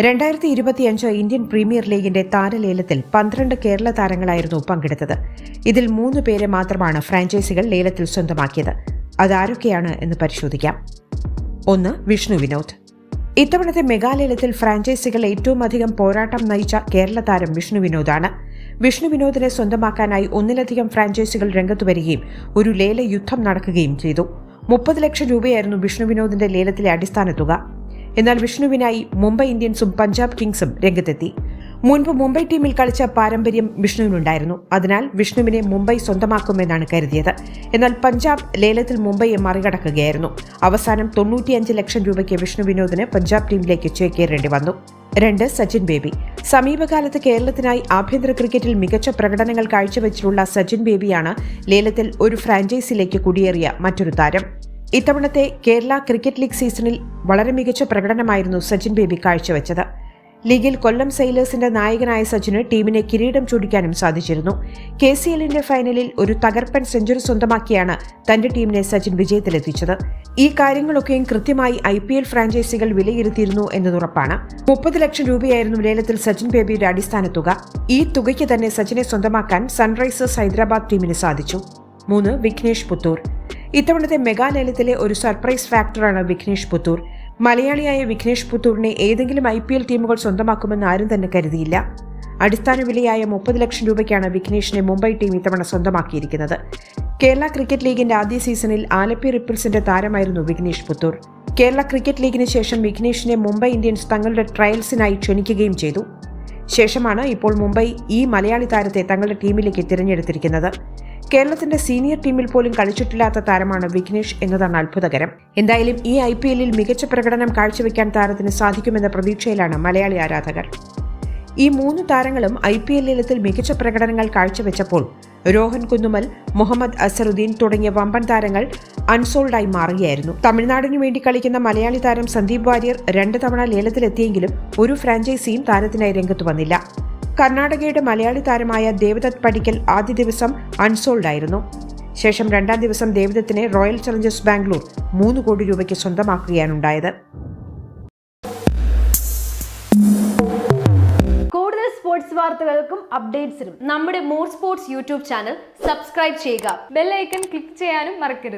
രണ്ടായിരത്തി ഇരുപത്തിയഞ്ച് Indian premier ലീഗിന്റെ താരലേലത്തിൽ പന്ത്രണ്ട് കേരള താരങ്ങളായിരുന്നു പങ്കെടുത്തത്. ഇതിൽ മൂന്ന് പേരെ മാത്രമാണ് ഫ്രാഞ്ചൈസികൾ ലേലത്തിൽ സ്വന്തമാക്കിയത്. അതാരൊക്കെയാണ് എന്ന് പരിശോധിക്കാം. ഒന്ന് വിഷ്ണു വിനോദ്. ഇത്തവണത്തെ മെഗാലേലത്തിൽ ഫ്രാഞ്ചൈസികൾ ഏറ്റവും അധികം പോരാട്ടം നയിച്ച കേരള താരം വിഷ്ണു വിനോദാണ്. വിഷ്ണു വിനോദിനെ സ്വന്തമാക്കാനായി ഒന്നിലധികം ഫ്രാഞ്ചൈസികൾ രംഗത്തു വരികയും ഒരു ലേല യുദ്ധം നടക്കുകയും ചെയ്തു. മുപ്പത് ലക്ഷം രൂപയായിരുന്നു വിഷ്ണു വിനോദിന്റെ ലേലത്തിലെ അടിസ്ഥാന തുക. എന്നാൽ വിഷ്ണുവിനായി മുംബൈ ഇന്ത്യൻസും പഞ്ചാബ് കിങ്സും രംഗത്തെത്തി. മുൻപ് മുംബൈ ടീമിൽ കളിച്ച പാരമ്പര്യം വിഷ്ണുവിനുണ്ടായിരുന്നു. അതിനാൽ വിഷ്ണുവിനെ മുംബൈ സ്വന്തമാക്കുമെന്നാണ് കരുതിയത്. എന്നാൽ പഞ്ചാബ് ലേലത്തിൽ മുംബൈയെ മറികടക്കുകയായിരുന്നു. അവസാനം തൊണ്ണൂറ്റിയഞ്ച് ലക്ഷം രൂപയ്ക്ക് വിഷ്ണു വിനോദിന് പഞ്ചാബ് ടീമിലേക്ക് ചേക്കേറേണ്ടി വന്നു. രണ്ട് സച്ചിൻ ബേബി. സമീപകാലത്ത് കേരളത്തിനായി ആഭ്യന്തര ക്രിക്കറ്റിൽ മികച്ച പ്രകടനങ്ങൾ കാഴ്ചവെച്ചിട്ടുള്ള സച്ചിൻ ബേബിയാണ് ലേലത്തിൽ ഒരു ഫ്രാഞ്ചൈസിലേക്ക് കുടിയേറിയ മറ്റൊരു താരം. ഇത്തവണത്തെ കേരള ക്രിക്കറ്റ് ലീഗ് സീസണിൽ വളരെ മികച്ച പ്രകടനമായിരുന്നു സച്ചിൻ ബേബി കാഴ്ചവെച്ചത്. ലീഗിൽ കൊല്ലം സെയിലേഴ്സിന്റെ നായകനായ സച്ചിന് ടീമിനെ കിരീടം ചൂടിക്കാനും സാധിച്ചിരുന്നു. കെ സി എല്ലിന്റെ ഫൈനലിൽ ഒരു തകർപ്പൻ സെഞ്ചുറി സ്വന്തമാക്കിയാണ് തന്റെ ടീമിനെ സച്ചിൻ വിജയത്തിലെത്തിച്ചത്. ഈ കാര്യങ്ങളൊക്കെയും കൃത്യമായി ഐ പി എൽ ഫ്രാഞ്ചൈസികൾ വിലയിരുത്തിയിരുന്നു എന്നതുറപ്പാണ്. മുപ്പത് ലക്ഷം രൂപയായിരുന്നു ലേലത്തിൽ സച്ചിൻ ബേബിയുടെ അടിസ്ഥാന തുക. ഈ തുകയ്ക്ക് തന്നെ സച്ചിനെ സ്വന്തമാക്കാൻ സൺറൈസേഴ്സ് ഹൈദരാബാദ് ടീമിന് സാധിച്ചു. മൂന്ന് വിഘ്നേഷ് പുത്തൂർ. ഇത്തവണത്തെ മെഗാലേലത്തിലെ ഒരു സർപ്രൈസ് ഫാക്ടറാണ് വിഘ്നേഷ് പുത്തൂർ. മലയാളിയായ വിഘ്നേഷ് പുത്തൂറിനെ ഏതെങ്കിലും ഐ പി എൽ ടീമുകൾ സ്വന്തമാക്കുമെന്ന് ആരും തന്നെ കരുതിയില്ല. അടിസ്ഥാന വിലയായ മുപ്പത് ലക്ഷം രൂപയ്ക്കാണ് വിഘ്നേഷിനെ മുംബൈ ടീം ഇത്തവണ സ്വന്തമാക്കിയിരിക്കുന്നത്. കേരള ക്രിക്കറ്റ് ലീഗിന്റെ ആദ്യ സീസണിൽ ആലപ്പി റിപ്പിൾസിന്റെ താരമായിരുന്നു വിഘ്നേഷ് പുത്തൂർ. കേരള ക്രിക്കറ്റ് ലീഗിന് ശേഷം വിഘ്നേഷിനെ മുംബൈ ഇന്ത്യൻസ് തങ്ങളുടെ ട്രയൽസിനായി ക്ഷണിക്കുകയും ചെയ്തു. ശേഷമാണ് ഇപ്പോൾ മുംബൈ ഈ മലയാളി താരത്തെ തങ്ങളുടെ ടീമിലേക്ക് തിരഞ്ഞെടുത്തിരിക്കുന്നത്. കേരളത്തിന്റെ സീനിയർ ടീമിൽ പോലും കളിച്ചിട്ടില്ലാത്ത താരമാണ് വിഘ്നേഷ് എന്നതാണ് അത്ഭുതകരം. എന്തായാലും ഈ ഐ പി എല്ലിൽ മികച്ച പ്രകടനം കാഴ്ചവെക്കാൻ താരത്തിന് സാധിക്കുമെന്ന പ്രതീക്ഷയിലാണ് മലയാളി ആരാധകർ. ഈ മൂന്ന് താരങ്ങളും ഐ പി എൽ ലീലത്തിൽ മികച്ച പ്രകടനങ്ങൾ കാഴ്ചവെച്ചപ്പോൾ രോഹൻ കുന്നുമൽ മുഹമ്മദ് അസറുദ്ദീൻ തുടങ്ങിയ വമ്പൻ താരങ്ങൾ അൺസോൾഡായി മാറുകയായിരുന്നു. തമിഴ്നാടിനു വേണ്ടി കളിക്കുന്ന മലയാളി താരം സന്ദീപ് വാര്യർ രണ്ട് തവണ ലേലത്തിലെത്തിയെങ്കിലും ഒരു ഫ്രാഞ്ചൈസിയും താരത്തിനായി രംഗത്ത് വന്നില്ല. കർണാടകയുടെ മലയാളി താരമായ ദേവദത്ത് പടിക്കൽ ആദ്യ ദിവസം അൺസോൾഡ് ആയിരുന്നു. ശേഷം രണ്ടാം ദിവസം ദേവദത്തിനെ റോയൽ ചലഞ്ചേഴ്സ് ബാംഗ്ലൂർ മൂന്ന് കോടി രൂപയ്ക്ക് സ്വന്തമാക്കുകയാണുണ്ടായത്. കൂടുതൽ സ്പോർട്സ് വാർത്തകൾക്കും അപ്ഡേറ്റ്സിനും നമ്മുടെ more sports YouTube channel subscribe ചെയ്യുക. ബെല്ലൈക്കൺ ക്ലിക്ക് ചെയ്യാനും മറക്കരുത്.